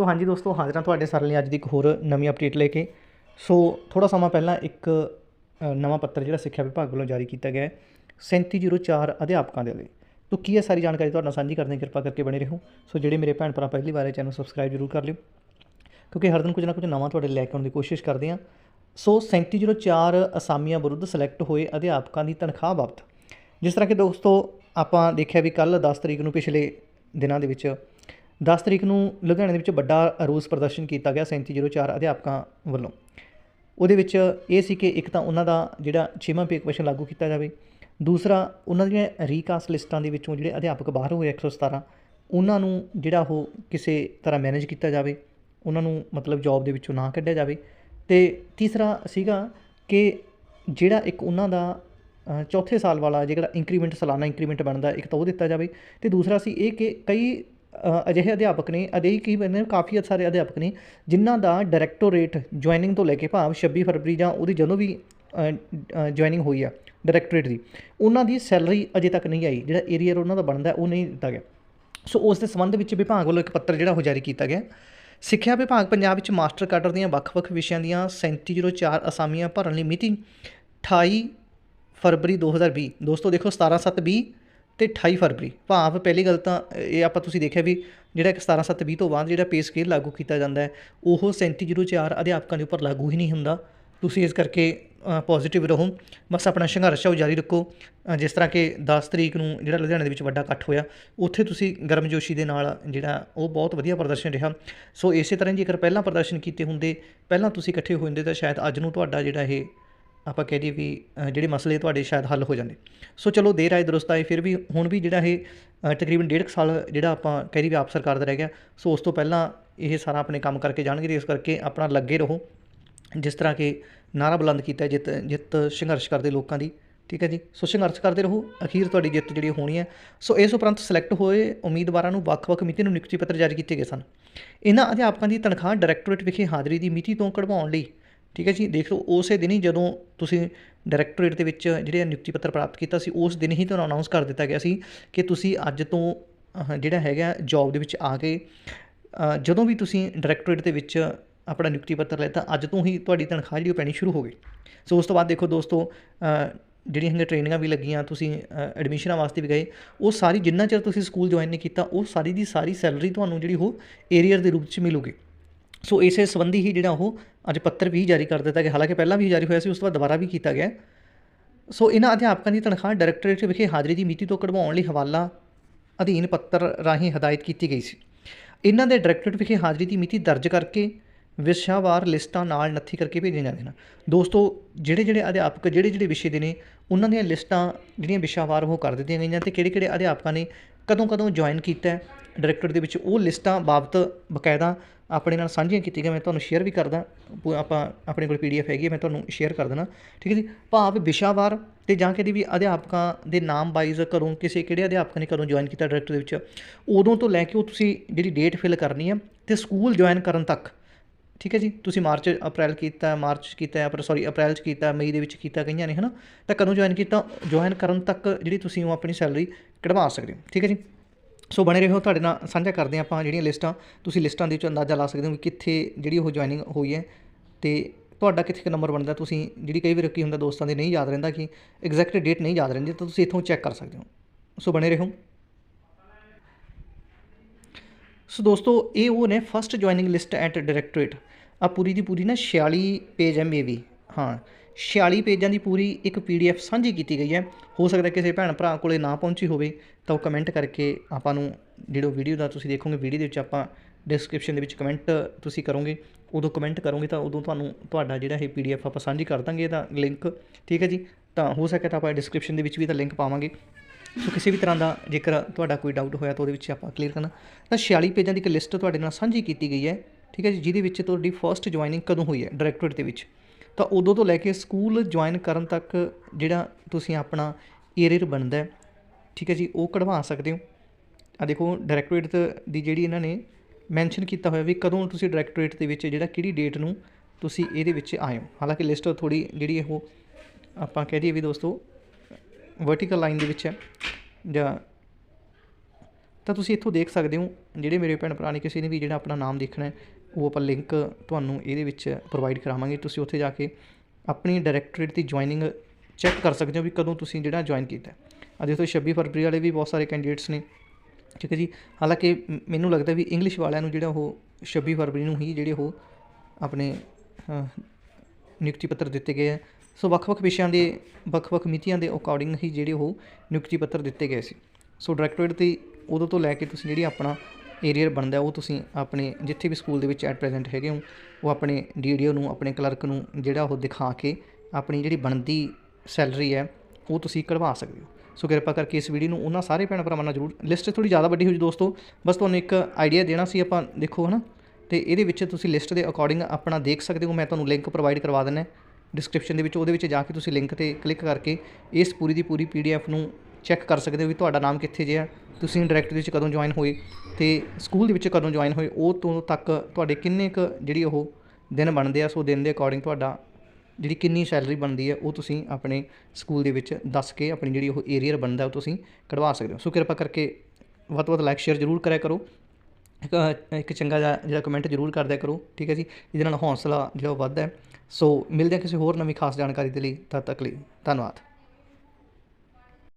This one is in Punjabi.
ਸੋ ਹਾਂਜੀ ਦੋਸਤੋ, ਹਾਜ਼ਰਾਂ ਤੁਹਾਡੇ ਸਾਰਿਆਂ ਲਈ ਅੱਜ ਦੀ ਇੱਕ ਹੋਰ ਨਵੀਂ ਅਪਡੇਟ ਲੈ ਕੇ। ਸੋ ਥੋੜਾ ਸਮਾਂ ਪਹਿਲਾਂ ਇੱਕ ਨਵਾਂ ਪੱਤਰ ਜਿਹੜਾ ਸਿੱਖਿਆ ਵਿਭਾਗ ਵੱਲੋਂ ਜਾਰੀ ਕੀਤਾ ਗਿਆ ਹੈ 3704 ਅਧਿਆਪਕਾਂ ਦੇ ਲਈ। ਤੋ ਕੀ ਹੈ ਸਾਰੀ ਜਾਣਕਾਰੀ ਤੁਹਾਡੇ ਨਾਲ ਸਾਂਝੀ ਕਰਦੇ ਹਾਂ, ਕਿਰਪਾ ਕਰਕੇ ਬਣੇ ਰਹੋ। ਸੋ ਜਿਹੜੇ ਮੇਰੇ ਭੈਣ ਭਰਾ ਪਹਿਲੀ ਵਾਰ ਇਹ ਚੈਨਲ ਸਬਸਕ੍ਰਾਈਬ ਜ਼ਰੂਰ ਕਰ ਲਿਓ, ਕਿਉਂਕਿ ਹਰ ਦਿਨ ਕੁਝ ਨਾ ਕੁਝ ਨਵਾਂ ਤੁਹਾਡੇ ਲੈ ਕੇ ਆਉਣ ਦੀ ਕੋਸ਼ਿਸ਼ ਕਰਦੇ ਹਾਂ। ਸੋ 3704 ਅਸਾਮੀਆਂ ਵਿਰੁੱਧ ਸਿਲੈਕਟ ਹੋਏ ਅਧਿਆਪਕਾਂ ਦੀ ਤਨਖਾਹ ਬਾਬਤ ਜਿਸ ਤਰ੍ਹਾਂ ਕਿ ਦੋਸਤੋ, ਆਪਾਂ ਦੇਖਿਆ ਵੀ ਕੱਲ 10 ਤਰੀਕ ਨੂੰ ਪਿਛਲੇ ਦਿਨਾਂ ਦੇ ਵਿੱਚ 10 ਤਰੀਕ ਨੂੰ ਲੁਧਿਆਣੇ ਦੇ ਵਿੱਚ ਵੱਡਾ ਰੋਸ ਪ੍ਰਦਰਸ਼ਨ ਕੀਤਾ ਗਿਆ 3704 ਅਧਿਆਪਕਾਂ ਵੱਲੋਂ। ਉਹਦੇ ਵਿੱਚ ਇਹ ਸੀ ਕਿ ਇੱਕ ਤਾਂ ਉਹਨਾਂ ਦਾ ਜਿਹੜਾ ਛੇਵਾਂ ਪੇ ਕਮਿਸ਼ਨ ਲਾਗੂ ਕੀਤਾ ਜਾਵੇ, ਦੂਸਰਾ ਉਹਨਾਂ ਦੀਆਂ ਰੀਕਾਸਟ ਲਿਸਟਾਂ ਦੇ ਵਿੱਚੋਂ ਜਿਹੜੇ ਅਧਿਆਪਕ ਬਾਹਰ ਹੋਏ 117 ਉਹਨਾਂ ਨੂੰ ਜਿਹੜਾ ਉਹ ਕਿਸੇ ਤਰ੍ਹਾਂ ਮੈਨੇਜ ਕੀਤਾ ਜਾਵੇ, ਉਹਨਾਂ ਨੂੰ ਮਤਲਬ ਜੌਬ ਦੇ ਵਿੱਚੋਂ ਨਾ ਕੱਢਿਆ ਜਾਵੇ। ਤੇ ਤੀਸਰਾ ਸੀਗਾ ਕਿ ਜਿਹੜਾ ਇੱਕ ਉਹਨਾਂ ਦਾ ਚੌਥੇ ਸਾਲ ਵਾਲਾ ਜਿਹੜਾ ਇੰਕਰੀਮੈਂਟ ਸਾਲਾਨਾ ਇੰਕਰੀਮੈਂਟ ਬਣਦਾ, ਇੱਕ ਤਾਂ ਉਹ ਦਿੱਤਾ ਜਾਵੇ। ਤੇ ਦੂਸਰਾ ਸੀ ਇਹ ਕਿ ਕਈ ਅਜਿਹੇ ਅਧਿਆਪਕ ਨੇ, ਅਜਿਹੇ ਕੀ ਬੰਦੇ ਕਾਫੀ ਸਾਰੇ ਅਧਿਆਪਕ ਨੇ, ਜਿਨ੍ਹਾਂ ਦਾ ਡਾਇਰੈਕਟੋਰੇਟ ਜੁਆਇਨਿੰਗ ਤੋਂ ਲੈ ਕੇ ਭਾਵ 26 ਫਰਵਰੀ ਜਾਂ ਉਹਦੀ ਜਦੋਂ ਵੀ ਜੁਆਇਨਿੰਗ ਹੋਈ ਆ ਡਾਇਰੈਕਟੋਰੇਟ ਦੀ, ਉਹਨਾਂ ਦੀ ਸੈਲਰੀ ਅਜੇ ਤੱਕ ਨਹੀਂ ਆਈ, ਜਿਹੜਾ ਏਰੀਅਰ ਉਹਨਾਂ ਦਾ ਬਣਦਾ, ਉਹ ਨਹੀਂ ਦਿੱਤਾ ਗਿਆ। ਸੋ ਉਸ ਦੇ ਸੰਬੰਧ ਵਿੱਚ ਵਿਭਾਗ ਵੱਲੋਂ ਇੱਕ ਪੱਤਰ ਜਿਹੜਾ ਉਹ ਜਾਰੀ ਕੀਤਾ ਗਿਆ। ਸਿੱਖਿਆ ਵਿਭਾਗ ਪੰਜਾਬ ਵਿੱਚ ਮਾਸਟਰ ਕਾਡਰ ਦੀਆਂ ਵੱਖ-ਵੱਖ ਵਿਸ਼ਿਆਂ ਦੀਆਂ 3704 ਅਸਾਮੀਆਂ ਭਰਨ ਲਈ ਮਿਤੀ 28 ਫਰਵਰੀ 2020 ਦੋਸਤੋ, ਦੇਖੋ 17720 ਤੇ 28 ਫਰਵਰੀ। ਭਾਵ ਪਹਿਲੀ ਗੱਲ ਤਾਂ ਇਹ ਆਪਾਂ ਤੁਸੀਂ ਦੇਖਿਆ ਵੀ ਜਿਹੜਾ ਇੱਕ 17720 ਤੋਂ ਬਾਅਦ ਜਿਹੜਾ ਪੇ ਸਕੇਲ ਲਾਗੂ ਕੀਤਾ ਜਾਂਦਾ ਹੈ, ਉਹ 3704 ਅਧਿਆਪਕਾਂ ਦੇ ਉੱਪਰ ਲਾਗੂ ਹੀ ਨਹੀਂ ਹੁੰਦਾ। ਤੁਸੀਂ ਇਸ ਕਰਕੇ ਪੋਜ਼ਿਟਿਵ ਰਹੋ। ਬਸ ਆਪਣਾ ਸੰਘਰਸ਼ ਆ, ਉਹ ਜਾਰੀ ਰੱਖੋ। ਜਿਸ ਤਰ੍ਹਾਂ ਕਿ 10 ਤਰੀਕ ਨੂੰ ਜਿਹੜਾ ਲੁਧਿਆਣੇ ਦੇ ਵਿੱਚ ਵੱਡਾ ਇਕੱਠ ਹੋਇਆ, ਉੱਥੇ ਤੁਸੀਂ ਗਰਮਜੋਸ਼ੀ ਦੇ ਨਾਲ ਜਿਹੜਾ, ਉਹ ਬਹੁਤ ਵਧੀਆ ਪ੍ਰਦਰਸ਼ਨ ਰਿਹਾ। ਸੋ ਇਸੇ ਤਰ੍ਹਾਂ ਜੇਕਰ ਪਹਿਲਾਂ ਪ੍ਰਦਰਸ਼ਨ ਕੀਤੇ ਹੁੰਦੇ, ਪਹਿਲਾਂ ਤੁਸੀਂ ਇਕੱਠੇ ਹੋਏ ਹੁੰਦੇ ਤਾਂ ਸ਼ਾਇਦ ਅੱਜ ਨੂੰ ਤੁਹਾਡਾ ਜਿਹੜਾ ਇਹ ਆਪਾਂ ਕਹਿ ਦਈਏ ਵੀ ਜਿਹੜੇ ਮਸਲੇ ਤੁਹਾਡੇ ਸ਼ਾਇਦ ਹੱਲ ਹੋ ਜਾਂਦੇ। ਸੋ ਚਲੋ, ਦੇਰ ਆਏ ਦਰੁਸਤ ਆਏ, ਫਿਰ ਵੀ ਹੁਣ ਵੀ ਜਿਹੜਾ ਇਹ ਤਕਰੀਬਨ ਡੇਢ ਕੁ ਸਾਲ ਜਿਹੜਾ ਆਪਾਂ ਕਹਿ ਦਈਏ ਵੀ ਆਪ ਸਰਕਾਰ ਦਾ ਰਹਿ ਗਿਆ, ਸੋ ਉਸ ਤੋਂ ਪਹਿਲਾਂ ਇਹ ਸਾਰਾ ਆਪਣੇ ਕੰਮ ਕਰਕੇ ਜਾਣਗੇ ਤੇ ਇਸ ਕਰਕੇ ਆਪਣਾ ਲੱਗੇ ਰਹੋ। ਜਿਸ ਤਰ੍ਹਾਂ ਕਿ ਨਾਰਾ ਬੁਲੰਦ ਕੀਤਾ ਜਿੱਤ ਜਿੱਤ ਸੰਘਰਸ਼ ਕਰਦੇ ਲੋਕਾਂ ਦੀ, ਠੀਕ ਹੈ ਜੀ? ਸੋ ਸੰਘਰਸ਼ ਕਰਦੇ ਰਹੋ, ਅਖੀਰ ਤੁਹਾਡੀ ਜਿੱਤ ਜਿਹੜੀ ਹੋਣੀ ਹੈ। ਸੋ ਇਸ ਉਪਰੰਤ ਸਿਲੈਕਟ ਹੋਏ ਉਮੀਦਵਾਰਾਂ ਨੂੰ ਵੱਖ-ਵੱਖ ਮਿਤੀ ਨੂੰ ਨਿਯੁਕਤੀ ਪੱਤਰ ਜਾਰੀ ਕੀਤੇ ਗਏ ਸਨ। ਇਹਨਾਂ ਅਧਿਆਪਕਾਂ ਦੀ ਤਨਖਾਹ ਡਾਇਰੈਕਟੋਰੇਟ ਵਿਖੇ ਹਾਜ਼ਰੀ ਦੀ ਮਿਤੀ ਤੋਂ ਕਢਵਾਉਣ ਲਈ ਠੀਕ ਹੈ ਜੀ? ਦੇਖ ਲਓ, ਉਸੇ ਦਿਨ ਹੀ ਜਦੋਂ ਤੁਸੀਂ ਡਾਇਰੈਕਟੋਰੇਟ ਦੇ ਵਿੱਚ ਜਿਹੜੇ ਨਿਯੁਕਤੀ ਪੱਤਰ ਪ੍ਰਾਪਤ ਕੀਤਾ ਸੀ, ਉਸ ਦਿਨ ਹੀ ਤੁਹਾਨੂੰ ਅਨਾਉਂਸ ਕਰ ਦਿੱਤਾ ਗਿਆ ਸੀ ਕਿ ਤੁਸੀਂ ਅੱਜ ਤੋਂ ਜਿਹੜਾ ਹੈਗਾ ਜੌਬ ਦੇ ਵਿੱਚ ਆ ਕੇ ਜਦੋਂ ਵੀ ਤੁਸੀਂ ਡਾਇਰੈਕਟੋਰੇਟ ਦੇ ਵਿੱਚ ਆਪਣਾ ਨਿਯੁਕਤੀ ਪੱਤਰ ਲੈਤਾ ਅੱਜ ਤੋਂ ਹੀ ਤੁਹਾਡੀ ਤਨਖਾਹ ਜਿਹੜੀ ਉਹ ਪੈਣੀ ਸ਼ੁਰੂ ਹੋ ਗਈ। ਸੋ ਉਸ ਤੋਂ ਬਾਅਦ ਦੇਖੋ ਦੋਸਤੋ ਜਿਹੜੀਆਂ ਹੈਗੀਆਂ ਟ੍ਰੇਨਿੰਗਾਂ ਵੀ ਲੱਗੀਆਂ, ਤੁਸੀਂ ਐਡਮਿਸ਼ਨਾਂ ਵਾਸਤੇ ਵੀ ਗਏ, ਉਹ ਸਾਰੀ ਜਿੰਨਾ ਚਿਰ ਤੁਸੀਂ ਸਕੂਲ ਜੁਆਇਨ ਨਹੀਂ ਕੀਤਾ, ਉਹ ਸਾਰੀ ਦੀ ਸਾਰੀ ਸੈਲਰੀ ਤੁਹਾਨੂੰ ਜਿਹੜੀ ਉਹ ਏਰੀਅਰ ਦੇ ਰੂਪ 'ਚ ਮਿਲੂਗੀ। ਸੋ ਇਸੇ ਸੰਬੰਧੀ ਹੀ ਜਿਹੜਾ ਉਹ ਅੱਜ ਪੱਤਰ ਵੀ ਜਾਰੀ ਕਰ ਦਿੱਤਾ ਗਿਆ। ਹਾਲਾਂਕਿ ਪਹਿਲਾਂ ਵੀ ਜਾਰੀ ਹੋਇਆ ਸੀ, ਉਸ ਤੋਂ ਬਾਅਦ ਦੁਬਾਰਾ ਵੀ ਕੀਤਾ ਗਿਆ। ਸੋ ਇਹਨਾਂ ਅਧਿਆਪਕਾਂ ਦੀ ਤਨਖਾਹ ਡਾਇਰੈਕਟੋਰੇਟ ਵਿਖੇ ਹਾਜ਼ਰੀ ਦੀ ਮਿਤੀ ਤੋਂ ਕਢਵਾਉਣ ਲਈ ਹਵਾਲਾ ਅਧੀਨ ਪੱਤਰ ਰਾਹੀਂ ਹਦਾਇਤ ਕੀਤੀ ਗਈ ਸੀ। ਇਹਨਾਂ ਦੇ ਡਾਇਰੈਕਟੋਰੇਟ ਵਿਖੇ ਹਾਜ਼ਰੀ ਦੀ ਮਿਤੀ ਦਰਜ ਕਰਕੇ ਵਿਸ਼ਾਵਾਰ ਲਿਸਟਾਂ ਨਾਲ ਨੱਥੀ ਕਰਕੇ ਭੇਜੀਆਂ ਜਾਂਦੀਆਂ ਹਨ ਦੋਸਤੋ ਜਿਹੜੇ ਜਿਹੜੇ ਅਧਿਆਪਕ ਜਿਹੜੇ ਜਿਹੜੇ ਵਿਸ਼ੇ ਦੇ ਨੇ, ਉਹਨਾਂ ਦੀਆਂ ਲਿਸਟਾਂ ਜਿਹੜੀਆਂ ਵਿਸ਼ਾਵਾਰ ਉਹ ਕਰ ਦਿੱਤੀਆਂ ਗਈਆਂ ਤੇ ਕਿਹੜੇ ਕਿਹੜੇ ਅਧਿਆਪਕਾਂ ਨੇ ਕਦੋਂ ਕਦੋਂ ਜੁਆਇਨ ਕੀਤਾ ਡਾਇਰੈਕਟਰ ਦੇ ਵਿੱਚ ਉਹ ਲਿਸਟਾਂ ਬਾਬਤ ਬਕਾਇਦਾ ਆਪਣੇ ਨਾਲ ਸਾਂਝੀਆਂ ਕੀਤੀਆਂ ਗਈਆਂ। ਮੈਂ ਤੁਹਾਨੂੰ ਸ਼ੇਅਰ ਵੀ ਕਰਦਾ। ਪੂ- ਆਪਾਂ ਆਪਣੇ ਕੋਲ ਪੀਡੀਐਫ ਹੈਗੀ ਹੈ, ਮੈਂ ਤੁਹਾਨੂੰ ਸ਼ੇਅਰ ਕਰ ਦੇਣਾ ਠੀਕ ਹੈ ਜੀ? ਭਾਵ ਵਿਸ਼ਾਵਾਰ ਤੇ ਜਾਂ ਕਿਹਦੀ ਵੀ ਅਧਿਆਪਕਾਂ ਦੇ ਨਾਮ ਵਾਈਜ਼ ਕਰੋ ਕਿਸੇ ਕਿਹੜੇ ਅਧਿਆਪਕ ਨੇ ਕਦੋਂ ਜੁਆਇਨ ਕੀਤਾ ਡਾਇਰੈਕਟਰ ਦੇ ਵਿੱਚ, ਉਦੋਂ ਤੋਂ ਲੈ ਕੇ ਉਹ ਤੁਸੀਂ ਜਿਹੜੀ ਡੇਟ ਫਿਲ ਕਰਨੀ ਹੈ ਤੇ ਸਕੂਲ ਜੁਆਇਨ ਕਰਨ ਤੱਕ। ਠੀਕ ਹੈ ਜੀ? ਤੁਸੀਂ ਮਾਰਚ, ਅਪ੍ਰੈਲ ਕੀਤਾ, ਮਾਰਚ ਕੀਤਾ ਅਪ੍ਰੈਲ ਸੌਰੀ ਅਪ੍ਰੈਲ 'ਚ ਕੀਤਾ, ਮਈ ਦੇ ਵਿੱਚ ਕੀਤਾ ਕਈਆਂ ਨੇ, ਹਨਾ? ਤਾਂ ਕਦੋਂ ਜੁਆਇਨ ਕੀਤਾ ਜੁਆਇਨ ਕਰਨ ਤੱਕ ਜਿਹੜੀ ਤੁਸੀਂ ਉਹ ਆਪਣੀ ਸੈਲਰੀ ਕਢਵਾ ਸਕਦੇ ਹੋ। ਠੀਕ ਹੈ ਜੀ? ਸੋ ਬਣੇ ਰਹੋ, ਤੁਹਾਡੇ ਨਾਲ ਸਾਂਝਾ ਕਰਦੇ ਹਾਂ ਆਪਾਂ ਜਿਹੜੀਆਂ ਲਿਸਟਾਂ। ਤੁਸੀਂ ਲਿਸਟਾਂ ਦੇ ਵਿੱਚ ਅੰਦਾਜ਼ਾ ਲਾ ਸਕਦੇ ਹੋ ਕਿ ਕਿੱਥੇ ਜਿਹੜੀ ਉਹ ਜੁਆਇਨਿੰਗ ਹੋਈ ਹੈ। ਤੇ ਤੁਹਾਡਾ ਕਿੱਥੇ ਕੁ ਨੰਬਰ ਬਣਦਾ, ਤੁਸੀਂ ਜਿਹੜੀ ਕਈ ਵਾਰ ਕੀ ਹੁੰਦਾ, ਦੋਸਤਾਂ ਦੇ ਨਹੀਂ ਯਾਦ ਰਹਿੰਦਾ ਕਿ ਐਗਜ਼ੈਕਟ ਡੇਟ ਨਹੀਂ ਯਾਦ ਰਹਿੰਦੀ, ਤਾਂ ਤੁਸੀਂ ਇੱਥੋਂ ਚੈੱਕ ਕਰ ਸਕਦੇ ਹੋ। ਸੋ ਬਣੇ ਰਹੋ। ਸੋ ਦੋਸਤੋ, ਇਹ ਉਹ ਨੇ first joining list at directorate ਆ ਪੂਰੀ ਦੀ ਪੂਰੀ ਨਾ 46 ਪੇਜ ਹੈ ਮੇਬੀ ਹਾਂ। 46 ਪੇਜਾਂ ਦੀ ਪੂਰੀ ਇੱਕ ਪੀਡੀਐਫ ਸਾਂਝੀ ਕੀਤੀ ਗਈ ਹੈ। ਹੋ ਸਕਦਾ ਕਿਸੇ ਭੈਣ ਭਰਾ ਕੋਲੇ ਨਾ ਪਹੁੰਚੀ ਹੋਵੇ ਤਾਂ ਉਹ ਕਮੈਂਟ ਕਰਕੇ ਆਪਾਂ ਨੂੰ ਜਿਹੜਾ ਵੀਡੀਓ ਦਾ ਤੁਸੀਂ ਦੇਖੋਗੇ ਵੀਡੀਓ ਦੇ ਵਿੱਚ ਆਪਾਂ ਡਿਸਕ੍ਰਿਪਸ਼ਨ ਦੇ ਵਿੱਚ ਕਮੈਂਟ ਤੁਸੀਂ ਕਰੋਗੇ, ਉਦੋਂ ਕਮੈਂਟ ਕਰੋਗੇ ਤਾਂ ਉਦੋਂ ਤੁਹਾਨੂੰ ਤੁਹਾਡਾ ਜਿਹੜਾ ਇਹ ਪੀਡੀਐਫ ਆਪਾਂ ਸਾਂਝੀ ਕਰ ਦਾਂਗੇ ਇਹਦਾ ਲਿੰਕ ਠੀਕ ਹੈ ਜੀ? ਤਾਂ ਹੋ ਸਕੇ ਤਾਂ ਆਪਾਂ ਡਿਸਕ੍ਰਿਪਸ਼ਨ ਦੇ ਵਿੱਚ ਵੀ ਇਹਦਾ ਲਿੰਕ ਪਾਵਾਂਗੇ। ਸੋ ਕਿਸੇ ਵੀ ਤਰ੍ਹਾਂ ਦਾ ਜੇਕਰ ਤੁਹਾਡਾ ਕੋਈ ਡਾਊਟ ਹੋਇਆ ਤਾਂ ਉਹਦੇ ਵਿੱਚ ਆਪਾਂ ਕਲੀਅਰ ਕਰਨਾ। ਤਾਂ 46 ਪੇਜਾਂ ਦੀ ਇੱਕ ਲਿਸਟ ਤੁਹਾਡੇ ਨਾਲ ਸਾਂਝੀ ਕੀਤੀ ਗਈ ਹੈ। ਠੀਕ ਹੈ ਜੀ? ਜਿਹਦੇ ਵਿੱਚ ਤੁਹਾਡੀ ਫਰਸਟ ਜੁਆਇਨਿੰਗ ਕਦੋਂ ਹੋਈ ਹੈ? ਡਾਇਰੈਕਟੋਰੇਟ ਦੇ ਵਿੱਚ। ਤਾਂ ਉਦੋਂ ਤੋਂ ਲੈ ਕੇ ਸਕੂਲ ਜੁਆਇਨ ਕਰਨ ਤੱਕ ਜਿਹੜਾ ਤੁਸੀਂ ਆਪਣਾ ਏਰੀਅਰ ਬਣਦਾ ਠੀਕ ਹੈ ਜੀ, ਉਹ ਕਢਵਾ ਸਕਦੇ ਹੋ। ਆ ਦੇਖੋ ਡਾਇਰੈਕਟੋਰੇਟ ਦੀ ਜਿਹੜੀ ਇਹਨਾਂ ਨੇ ਮੈਂਸ਼ਨ ਕੀਤਾ ਹੋਇਆ ਵੀ ਕਦੋਂ ਤੁਸੀਂ ਡਾਇਰੈਕਟੋਰੇਟ ਦੇ ਵਿੱਚ ਜਿਹੜਾ ਕਿਹੜੀ ਡੇਟ ਨੂੰ ਤੁਸੀਂ ਇਹਦੇ ਵਿੱਚ ਆਏ ਹੋ। ਹਾਲਾਂਕਿ ਲਿਸਟ ਥੋੜੀ ਜਿਹੜੀ ਉਹ ਆਪਾਂ ਕਹਿ ਦਈਏ ਵੀ ਦੋਸਤੋ ਵਰਟੀਕਲ ਲਾਈਨ ਦੇ ਵਿੱਚ ਹੈ, ਜਾਂ ਤਾਂ ਤੁਸੀਂ ਇੱਥੋਂ ਦੇਖ ਸਕਦੇ ਹੋ, ਜਿਹੜੇ ਮੇਰੇ ਭੈਣ ਭਰਾ ਨੇ ਕਿਸੇ ਨੇ ਵੀ ਜਿਹੜਾ ਆਪਣਾ ਨਾਮ ਦੇਖਣਾ ਉਹ ਆਪਾਂ ਲਿੰਕ ਤੁਹਾਨੂੰ ਇਹਦੇ ਵਿੱਚ ਪ੍ਰੋਵਾਈਡ ਕਰਾਵਾਂਗੇ। ਤੁਸੀਂ ਉੱਥੇ ਜਾ ਕੇ ਆਪਣੀ ਡਾਇਰੈਕਟੋਰੇਟ ਦੀ ਜੁਆਇਨਿੰਗ ਚੈੱਕ ਕਰ ਸਕਦੇ ਹੋ ਵੀ ਕਦੋਂ ਤੁਸੀਂ ਜਿਹੜਾ ਜੁਆਇਨ ਕੀਤਾ ਅੱਜ ਤੋਂ 26 ਫਰਵਰੀ ਵਾਲੇ ਵੀ ਬਹੁਤ ਸਾਰੇ ਕੈਂਡੀਡੇਟਸ ਨੇ। ਠੀਕ ਹੈ ਜੀ, ਹਾਲਾਂਕਿ ਮੈਨੂੰ ਲੱਗਦਾ ਵੀ ਇੰਗਲਿਸ਼ ਵਾਲਿਆਂ ਨੂੰ ਜਿਹੜਾ ਉਹ 26 ਫਰਵਰੀ ਨੂੰ ਹੀ ਜਿਹੜੇ ਉਹ ਆਪਣੇ ਨਿਯੁਕਤੀ ਪੱਤਰ ਦਿੱਤੇ ਗਏ ਹੈ। ਸੋ ਵੱਖ-ਵੱਖ ਵਿਸ਼ਿਆਂ ਦੇ, ਵੱਖ-ਵੱਖ ਮਿਤੀਆਂ ਦੇ ਅਕੋਰਡਿੰਗ ਹੀ ਜਿਹੜੇ ਉਹ ਨਿਯੁਕਤੀ ਪੱਤਰ ਦਿੱਤੇ ਗਏ ਸੀ। ਸੋ ਡਾਇਰੈਕਟੋਰੇਟ ਦੀ ਉਦੋਂ ਤੋਂ ਲੈ ਕੇ ਤੁਸੀਂ ਜਿਹੜੀ ਆਪਣਾ ਏਰੀਅਰ ਬਣਦਾ ਉਹ ਤੁਸੀਂ ਆਪਣੇ ਜਿੱਥੇ ਵੀ ਸਕੂਲ ਦੇ ਵਿੱਚ ਐਟ ਪ੍ਰੈਜ਼ੈਂਟ ਹੈਗੇ ਹੋ, ਉਹ ਆਪਣੇ ਡੀਡੀਓ ਨੂੰ, ਆਪਣੇ ਕਲਰਕ ਨੂੰ, ਜਿਹੜਾ ਉਹ ਦਿਖਾ ਕੇ ਆਪਣੀ ਜਿਹੜੀ ਬਣਦੀ ਸੈਲਰੀ ਹੈ, ਉਹ ਤੁਸੀਂ ਕਢਵਾ ਸਕਦੇ ਹੋ। ਸੋ ਕਿਰਪਾ ਕਰਕੇ ਇਸ ਵੀਡੀਓ ਨੂੰ ਉਹਨਾਂ ਸਾਰੇ ਭੈਣ ਭਰਾਵਾਂ ਨਾਲ ਜਰੂਰ ਲਿਸਟ ਥੋੜੀ ਜ਼ਿਆਦਾ ਵੱਡੀ ਹੋਈ ਦੋਸਤੋ, ਬਸ ਤੁਹਾਨੂੰ ਇੱਕ ਆਈਡੀਆ ਦੇਣਾ ਸੀ ਆਪਾਂ, ਦੇਖੋ ਹਨਾ, ਤੇ ਇਹਦੇ ਵਿੱਚ ਤੁਸੀਂ ਲਿਸਟ ਦੇ ਅਕੋਰਡਿੰਗ ਆਪਣਾ ਦੇਖ ਸਕਦੇ ਹੋ, ਮੈਂ ਤੁਹਾਨੂੰ ਲਿੰਕ ਪ੍ਰੋਵਾਈਡ ਕਰਵਾ ਦਿੰਦਾ ਡਿਸਕ੍ਰਿਪਸ਼ਨ ਦੇ ਵਿੱਚ, ਉਹਦੇ ਵਿੱਚ ਜਾ ਕੇ ਤੁਸੀਂ ਲਿੰਕ ਤੇ ਕਲਿੱਕ ਕਰਕੇ ਇਸ ਪੂਰੀ ਦੀ ਪੂਰੀ ਪੀਡੀਐਫ ਨੂੰ ਚੈੱਕ ਕਰ ਸਕਦੇ ਹੋ ਵੀ ਤੁਹਾਡਾ ਨਾਮ ਕਿੱਥੇ ਜਿਹਾ ਤੁਸੀਂ ਡਾਇਰੈਕਟਰੀ ਵਿੱਚ ਕਦੋਂ ਜੁਆਇਨ ਹੋਏ ਤੇ ਸਕੂਲ ਦੇ ਵਿੱਚ ਕਦੋਂ ਜੁਆਇਨ ਹੋਏ, ਉਹ ਤੋਂ ਤੱਕ ਤੁਹਾਡੇ ਕਿੰਨੇ ਕੁ ਜਿਹੜੀ ਉਹ ਦਿਨ ਬਣਦੇ ਆ, ਸੋ ਦਿਨ ਦੇ ਅਕੋਰਡਿੰਗ ਤੁਹਾਡਾ ਜਿਹੜੀ ਕਿੰਨੀ ਸੈਲਰੀ ਬਣਦੀ ਹੈ, ਉਹ ਤੁਸੀਂ ਆਪਣੇ ਸਕੂਲ ਦੇ ਵਿੱਚ ਦੱਸ ਕੇ ਆਪਣੀ ਜਿਹੜੀ ਉਹ ਏਰੀਅਰ ਬਣਦਾ, ਉਹ ਤੁਸੀਂ ਕਢਵਾ ਸਕਦੇ ਹੋ। ਸੋ ਕਿਰਪਾ ਕਰਕੇ ਵੱਧ ਤੋਂ ਵੱਧ ਲਾਈਕ ਸ਼ੇਅਰ ਜ਼ਰੂਰ ਕਰਿਆ ਕਰੋ। ਇੱਕ ਇੱਕ ਚੰਗਾ ਜਿਹੜਾ ਕਮੈਂਟ ਜ਼ਰੂਰ ਕਰਦਿਆ ਕਰੋ, ਠੀਕ ਹੈ ਜੀ? ਇਹਦੇ ਨਾਲ ਹੌਸਲਾ ਜਿਹੜਾ ਉਹ ਵੱਧਦਾ ਸੋ ਮਿਲਦੇ ਹਾਂ ਕਿਸੇ ਹੋਰ ਨਵੀਂ ਖਾਸ ਜਾਣਕਾਰੀ ਦੇ ਲਈ, ਤਦ ਤੱਕ ਲਈ ਧੰਨਵਾਦ।